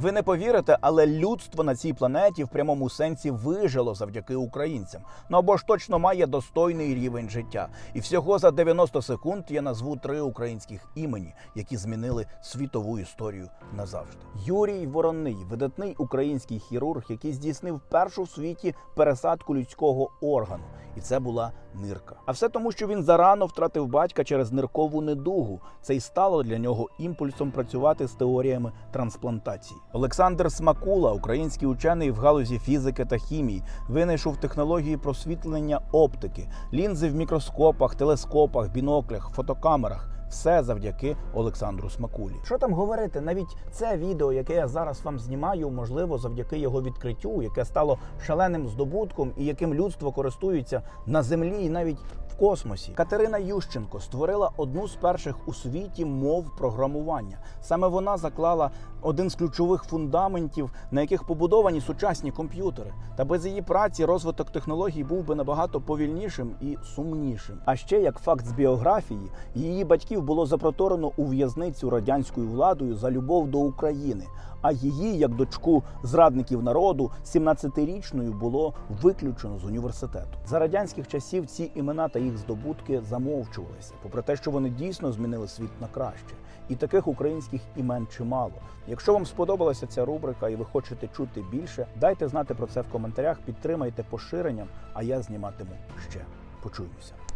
Ви не повірите, але людство на цій планеті в прямому сенсі вижило завдяки українцям. Ну або ж точно має достойний рівень життя. І всього за 90 секунд я назву три українських імені, які змінили світову історію назавжди. Юрій Вороний, видатний український хірург, який здійснив першу в світі пересадку людського органу. І це була нирка. А все тому, що він зарано втратив батька через ниркову недугу. Це й стало для нього імпульсом працювати з теоріями трансплантації. Олександр Смакула, український учений в галузі фізики та хімії, винайшов технології просвітлення оптики, лінзи в мікроскопах, телескопах, біноклях, фотокамерах. Все завдяки Олександру Смакулі. Що там говорити? Навіть це відео, яке я зараз вам знімаю, можливо, завдяки його відкриттю, яке стало шаленим здобутком і яким людство користується на землі і навіть в космосі. Катерина Ющенко створила одну з перших у світі мов програмування. Саме вона заклала один з ключових фундаментів, на яких побудовані сучасні комп'ютери. Та без її праці розвиток технологій був би набагато повільнішим і сумнішим. А ще як факт з біографії, її батьків було запроторено у в'язницю радянською владою за любов до України. А її, як дочку зрадників народу, 17-річною було виключено з університету. За радянських часів ці імена та їх здобутки замовчувалися, попри те, що вони дійсно змінили світ на краще. І таких українських імен чимало. Якщо вам сподобалася ця рубрика і ви хочете чути більше, дайте знати про це в коментарях, підтримайте поширенням, а я зніматиму ще. Почуємося.